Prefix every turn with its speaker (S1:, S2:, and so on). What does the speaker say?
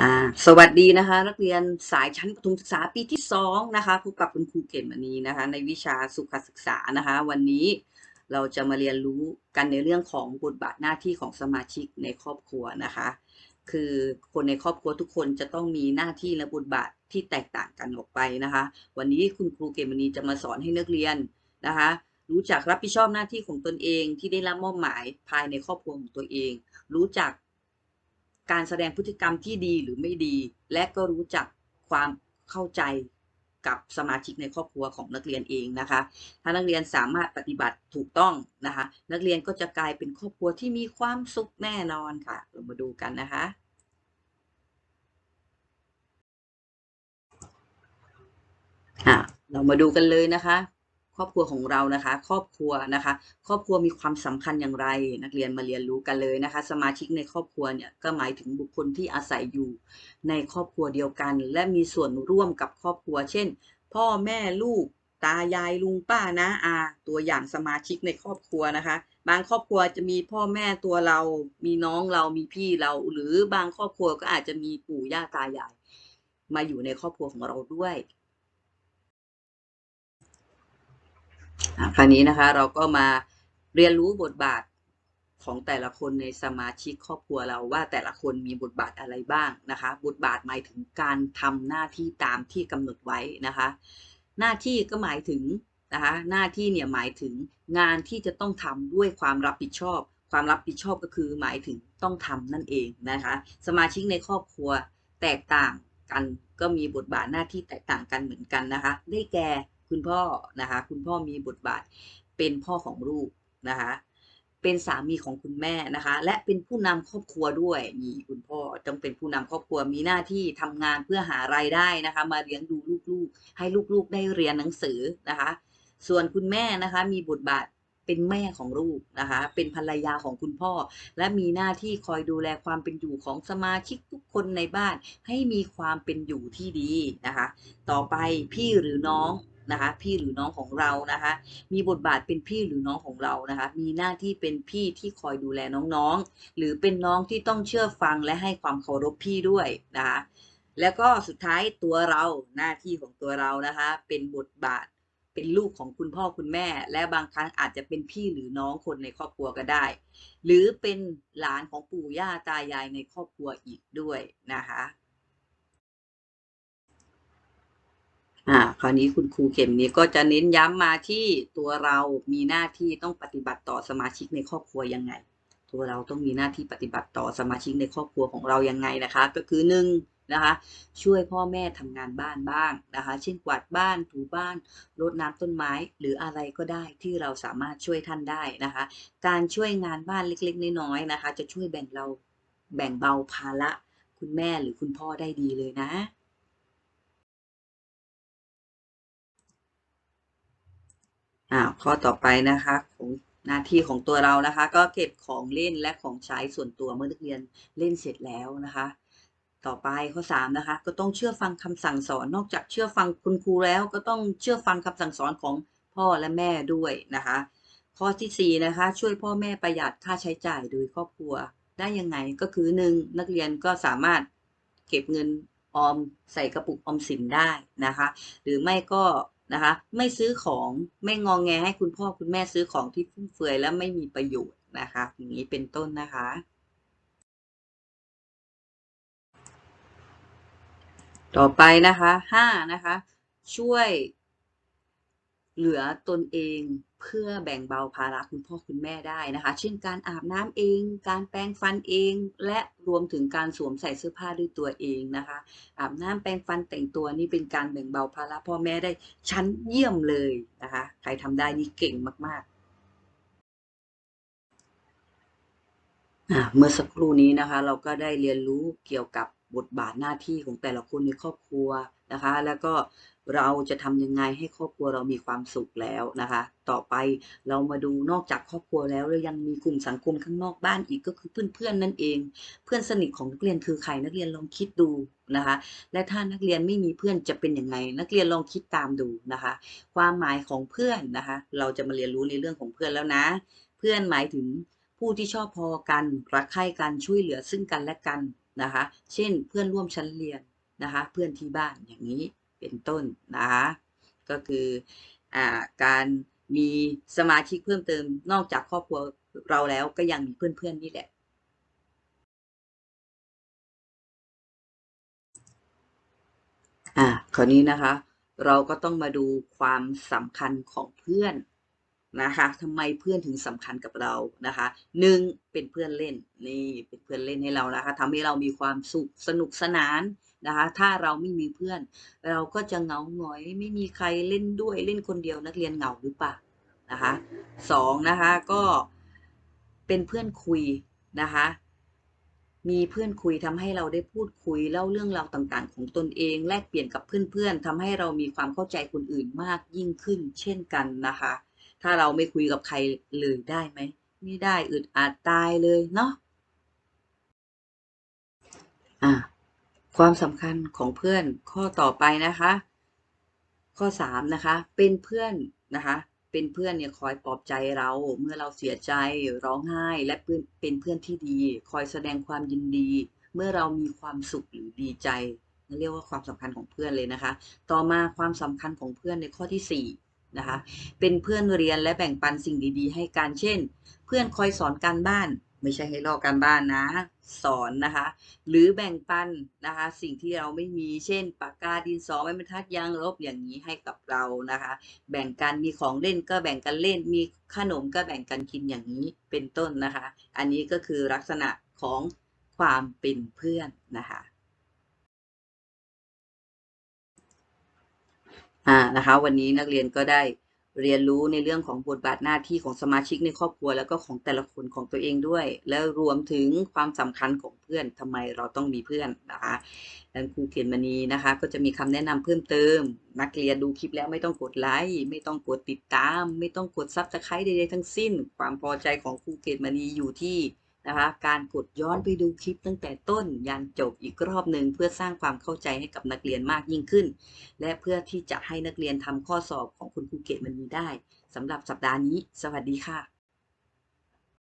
S1: อ่าสวัสดีนะคะ นักเรียนสายชั้นประถมศึกษาปีที่สองนะคะพบกับคุณครูเก่งวันนี้นะคะ ในวิชาสุขศึกษานะคะ วันนี้เราจะมาเรียนรู้กันในเรื่องของบทบาทหน้าที่ของสมาชิกในครอบครัวนะคะ คือคนในครอบครัวทุกคนจะต้องมีหน้าที่และบทบาทที่แตกต่างกันออกไปนะคะ วันนี้คุณครูเกมณีจะมาสอนให้นักเรียนนะคะรู้จักรับผิดชอบหน้าที่ของตนเองที่ได้รับมอบหมายภายในครอบครัวของตัวเอง รู้จัก การแสดงพฤติกรรมที่ดีหรือไม่ดี และก็รู้จักความเข้าใจกับสมาชิกในครอบครัวของนักเรียนเองนะคะ ถ้านักเรียนสามารถปฏิบัติถูกต้องนะคะ นักเรียนก็จะกลายเป็นครอบครัวที่มีความสุขแน่นอนค่ะ เรามาดูกันนะคะ อะ เรามาดูกันเลยนะคะ ครอบครัวของเรานะคะ ครอบครัวนะคะ ครอบครัวมีความสำคัญอย่างไร นักเรียนมาเรียนรู้กันเลยนะคะ สมาชิกในครอบครัวเนี่ยก็หมายถึงบุคคลที่อาศัยอยู่ในครอบครัวเดียวกัน และมีส่วนร่วมกับครอบครัว เช่น พ่อแม่ลูกตายายลุงป้านะอาตัวอย่างสมาชิกในครอบครัวนะคะ บางครอบครัวจะมีพ่อแม่ตัวเรา มีน้องเรามีพี่เรา หรือบางครอบครัวก็อาจจะมีปู่ย่าตายาย มาอยู่ในครอบครัวของเราด้วย อะ คราวนี้นะคะเราก็มาเรียนรู้บทบาทของแต่ละคนในสมาชิกครอบครัวเราว่าแต่ละคนมีบทบาทอะไรบ้างนะคะ บทบาทหมายถึงการทำหน้าที่ตามที่กำหนดไว้นะคะ หน้าที่ก็หมายถึงนะคะหน้าที่เนี่ยหมายถึงงานที่จะต้องทำด้วยความรับผิดชอบ ความรับผิดชอบก็คือหมายถึงต้องทำนั่นเองนะคะ สมาชิกในครอบครัวแตกต่างกันก็มีบทบาทหน้าที่แตกต่างกันเหมือนกันนะคะ ได้แก่ คุณพ่อนะคะ คุณพ่อมีบทบาทเป็นพ่อของลูกนะคะ เป็นสามีของคุณแม่นะคะ และเป็นผู้นำครอบครัวด้วยนี่คุณพ่อต้องเป็นผู้นำครอบครัวมีหน้าที่ทำงานเพื่อหารายได้นะคะ มาเลี้ยงดูลูกๆ ให้ลูกๆได้เรียนหนังสือนะคะ ส่วนคุณแม่นะคะมีบทบาทเป็นแม่ของลูกนะคะ เป็นภรรยาของคุณพ่อ และมีหน้าที่คอยดูแลความเป็นอยู่ของสมาชิกทุกคนในบ้าน ให้มีความเป็นอยู่ที่ดีนะคะ ต่อไปพี่หรือน้อง นะคะ พี่หรือน้องของเรานะคะ มีบทบาทเป็นพี่หรือน้องของเรานะคะ มีหน้าที่เป็นพี่ที่คอยดูแลน้องๆ หรือเป็นน้องที่ต้องเชื่อฟังและให้ความเคารพพี่ด้วยนะคะ แล้วก็สุดท้ายตัวเราหน้าที่ของตัวเรานะคะ เป็นบทบาทเป็นลูกของคุณพ่อคุณแม่ และบางครั้งอาจจะเป็นพี่หรือน้องคนในครอบครัวก็ได้ หรือเป็นหลานของปู่ย่าตายายในครอบครัวอีกด้วยนะคะ อ่าคราวนี้คุณครูเข็มนี้ก็จะเน้นย้ำมาที่ตัวเรามีหน้าที่ต้องปฏิบัติต่อสมาชิกในครอบครัวยังไง ตัวเราต้องมีหน้าที่ปฏิบัติต่อสมาชิกในครอบครัวของเรายังไงนะคะ ก็คือหนึ่งนะคะช่วยพ่อแม่ทำงานบ้านบ้างนะคะ เช่นกวาดบ้านถูบ้านรดน้ำต้นไม้ หรืออะไรก็ได้ที่เราสามารถช่วยท่านได้นะคะ การช่วยงานบ้านเล็กๆ น้อยๆนะคะ จะช่วยแบ่งเราแบ่งเบาภาระคุณแม่หรือคุณพ่อได้ดีเลยนะ อ่าข้อต่อไปนะคะของหน้าที่ของตัวเรานะคะ ก็เก็บของเล่นและของใช้ส่วนตัวเมื่อนักเรียนเล่นเสร็จแล้วนะคะ ต่อไปข้อสามนะคะ ก็ต้องเชื่อฟังคำสั่งสอน นอกจากเชื่อฟังคุณครูแล้ว ก็ต้องเชื่อฟังคำสั่งสอนของพ่อและแม่ด้วยนะคะ ข้อที่สี่นะคะ ช่วยพ่อแม่ประหยัดค่าใช้จ่ายโดยครอบครัวได้ยังไงก็คือหนึ่งนักเรียนก็สามารถเก็บเงินออมใส่กระปุกออมสินได้นะคะ หรือไม่ก็ นะคะ ไม่ซื้อของไม่งองแงให้คุณพ่อคุณแม่ซื้อของที่ฟุ่มเฟือยและไม่มีประโยชน์นะคะ อย่างนี้เป็นต้นนะคะ ต่อไปนะคะห้านะคะ ช่วย เหลือตนเองเพื่อแบ่งเบาภาระคุณพ่อคุณแม่ได้นะคะ เช่นการอาบน้ำเอง การแปรงฟันเอง และรวมถึงการสวมใส่เสื้อผ้าด้วยตัวเองนะคะ อาบน้ำแปรงฟันแต่งตัวนี่เป็นการแบ่งเบาภาระพ่อแม่ได้ชั้นเยี่ยมเลยนะคะ ใครทำได้นี่เก่งมากๆเมื่อสักครู่นี้นะคะ เราก็ได้เรียนรู้เกี่ยวกับบทบาทหน้าที่ของแต่ละคนในครอบครัว นะคะ แล้วก็เราจะทำยังไงให้ครอบครัวเรามีความสุขแล้วนะคะ ต่อไปเรามาดูนอกจากครอบครัวแล้วเรายังมีกลุ่มสังคมข้างนอกบ้านอีกก็คือเพื่อนๆนั่นเอง เพื่อนสนิทของนักเรียนคือใครนักเรียนลองคิดดูนะคะ และถ้านักเรียนไม่มีเพื่อนจะเป็นยังไง นักเรียนลองคิดตามดูนะคะ ความหมายของเพื่อนนะคะ เราจะมาเรียนรู้ในเรื่องของเพื่อนแล้วนะ เพื่อนหมายถึงผู้ที่ชอบพอกันรักใคร่กันช่วยเหลือซึ่งกันและกันนะคะ เช่น เพื่อนร่วมชั้นเรียน นะคะ เพื่อนที่บ้านอย่างนี้เป็นต้นนะคะก็คืออการมีสมาชิกเพิ่มเติมนอกจากครอบครัวเราแล้วก็ยังมีเพื่อนๆนี่แหละอ่าคราวนี้นะคะ เราก็ต้องมาดูความสำคัญของเพื่อนนะคะทำไมเพื่อนถึงสำคัญกับเรานะคะหนึ่งเป็นเพื่อนเล่นนี่เป็นเพื่อนเล่นให้เรานะคะทำให้เรามีความสุขสนุกสนาน นะคะ ถ้าเราไม่มีเพื่อน เราก็จะเหงาหงอย ไม่มีใครเล่นด้วยเล่นคนเดียวนักเรียนเหงาหรือเปล่านะคะสองนะคะก็เป็นเพื่อนคุยนะคะมีเพื่อนคุยทำให้เราได้พูดคุยเล่าเรื่องราวต่างๆ ของตนเอง แลกเปลี่ยนกับเพื่อนๆทำให้เรามีความเข้าใจคนอื่นมากยิ่งขึ้น เช่นกันนะคะ ถ้าเราไม่คุยกับใครเลยได้ไหมไม่ได้อึดอัดตายเลยเนาะอะ ความสำคัญของเพื่อนข้อต่อไปนะคะ ข้อสามนะคะ เป็นเพื่อนนะคะ เป็นเพื่อนเนี่ยคอยปลอบใจเราเมื่อเราเสียใจร้องไห้ และเพื่อนเป็นเพื่อนที่ดี คอยแสดงความยินดี เมื่อเรามีความสุขหรือดีใจนั่นเรียกว่าความสำคัญของเพื่อนเลยนะคะ ต่อมาความสำคัญของเพื่อนในข้อที่สี่นะคะ เป็นเพื่อนเรียนและแบ่งปันสิ่งดี ๆ ให้กัน เช่น เพื่อนคอยสอนการบ้าน ไม่ใช่ให้ลอกการบ้านนะ สอนนะคะ หรือแบ่งปันนะคะ สิ่งที่เราไม่มีเช่น ปากกาดินสอไม้บรรทัดยางลบอย่างนี้ให้กับเรานะคะ แบ่งกันมีของเล่นก็แบ่งกันเล่น มีขนมก็แบ่งกันกินอย่างนี้เป็นต้นนะคะ อันนี้ก็คือลักษณะของความเป็นเพื่อนนะคะอ่านะคะ วันนี้นักเรียนก็ได้ เรียนรู้ในเรื่องของบทบาทหน้าที่ของสมาชิกในครอบครัว แล้วก็ของแต่ละคนของตัวเองด้วย แล้วรวมถึงความสำคัญของเพื่อนทำไมเราต้องมีเพื่อนนะคะดังครูเขียนมณีนะคะ ก็จะมีคำแนะนำเพิ่มเติม นักเรียนดูคลิปแล้วไม่ต้องกดไลค์ไม่ต้องกดติดตาม ไม่ต้องกดซับสไครต์ใดๆทั้งสิ้น ความพอใจของครูเขียนมณีอยู่ที่ นะคะการกดย้อนไปดูคลิปตั้งแต่ต้นยันจบอีกรอบหนึ่งเพื่อสร้างความเข้าใจให้กับนักเรียนมากยิ่งขึ้น และเพื่อที่จะให้นักเรียนทำข้อสอบของคุณครูเกตมันมีได้สำหรับสัปดาห์นี้ สวัสดีค่ะ